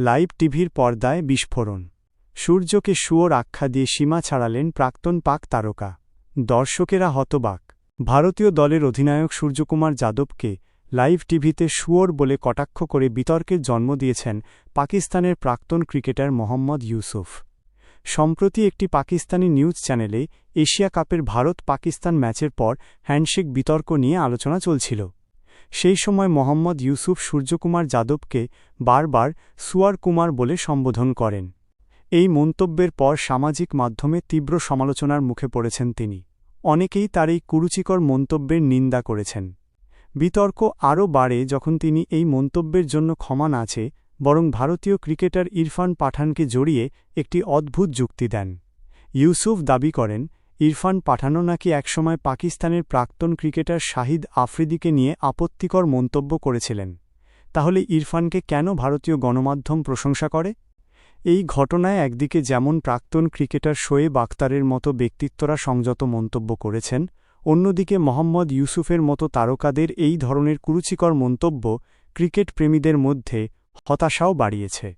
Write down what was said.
Live টিভির পর্দায় বিস্ফোরণ। সূর্যকে শুয়োর আখ্যা দিয়ে সীমা ছাড়ালেন প্রাক্তন পাক তারকা। দর্শকেরা হতবাক। ভারতীয় দলের অধিনায়ক সূর্যকুমার যাদবকে লাইভ টিভিতে শুয়োর বলে কটাক্ষ করে বিতর্কের জন্ম দিয়েছেন পাকিস্তানের প্রাক্তন ক্রিকেটার মোহাম্মদ ইউসুফ। সম্প্রতি একটি পাকিস্তানি নিউজ চ্যানেলে এশিয়া কাপের ভারত পাকিস্তান ম্যাচের পর হ্যান্ডশেক বিতর্ক নিয়ে আলোচনা চলছিল। সেই সময় মোহাম্মদ ইউসুফ সূর্যকুমার যাদবকে বারবার সুয়ার কুমার বলে সম্বোধন করেন। এই মন্তব্যের পর সামাজিক মাধ্যমে তীব্র সমালোচনার মুখে পড়েছেন তিনি। অনেকেই তার এই কুরুচিকর মন্তব্যের নিন্দা করেছেন। বিতর্ক আরও বাড়ে যখন তিনি এই মন্তব্যের জন্য ক্ষমা চেয়ে বরং ভারতীয় ক্রিকেটার ইরফান পাঠানকে জড়িয়ে একটি অদ্ভুত যুক্তি দেন। ইউসুফ দাবি করেন ইরফান পাঠানো নাকি একসময় পাকিস্তানের প্রাক্তন ক্রিকেটার শাহিদ আফ্রিদিকে নিয়ে আপত্তিকর মন্তব্য করেছিলেন। তাহলে ইরফানকে কেন ভারতীয় গণমাধ্যম প্রশংসা করে? এই ঘটনায় একদিকে যেমন প্রাক্তন ক্রিকেটার শোয়েব আক্তারের মতো ব্যক্তিত্বরা সংযত মন্তব্য করেছেন, অন্যদিকে মোহাম্মদ ইউসুফের মতো তারকাদের এই ধরনের কুরুচিকর মন্তব্য ক্রিকেট প্রেমীদের মধ্যে হতাশাও বাড়িয়েছে।